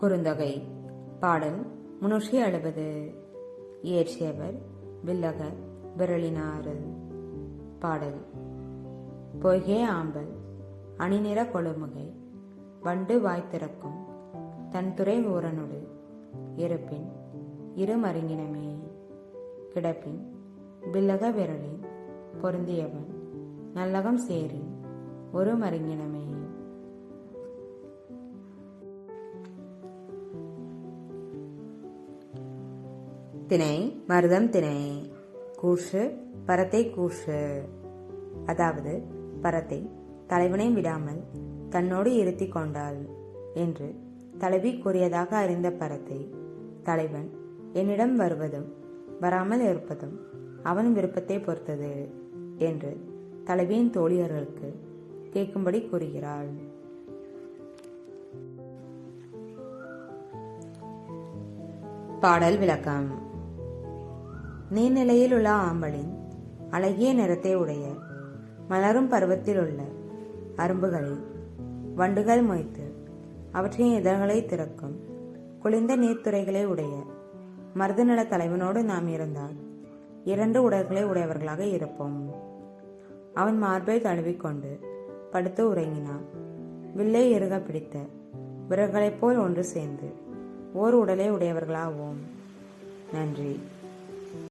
குறுந்தொகை. பாடல் முன்னூற்றி எழுபது. இயற்றியவர் வில்லக விரலினாறு. பாடல் பொய்கே ஆம்பல் அணிநிற கொழுமுகை வண்டு வாய்த்திறக்கும் தன் துறை ஊரனொடு இருப்பின் இரு மருங்கினமே. கிடப்பின் வில்லக விரலின் பொருந்தியவன் நல்லகம் சேரின் ஒரு மருங்கினமே. திணை மருதம் திணை. கூஷு பரத்தை கூஷு அதாவது பரத்தை தலைவனை விடாமல் தன்னோடு இருத்தி கொண்டாள் என்று தலைவி கூறியதாக அறிந்த பரத்தை தலைவன் என்னிடம் வருவதும் வராமல் இருப்பதும் அவன் விருப்பத்தை பொறுத்தது என்று தலைவியின் தோழியர்களுக்கு கேட்கும்படி கூறுகிறாள். பாடல் விளக்கம். நீர்நிலையில் உள்ள ஆம்பலின் அழகிய நிறத்தை உடைய மலரும் பருவத்தில் உள்ள அரும்புகளில் வண்டுகள் மொய்த்து அவற்றின் இதழ்களை திறக்கும் குளிர்ந்த நீர்த்துறைகளை உடைய மருதநல தலைவனோடு நாம் இருந்தால் இரண்டு உடல்களை உடையவர்களாக இருப்போம். அவன் மார்பை தழுவிக்கொண்டு படுத்து உறங்கினான். வில்லை இறுக பிடித்த விரல்களைப் போல் ஒன்று சேர்ந்து ஓர் உடலை உடையவர்களாவோம். நன்றி.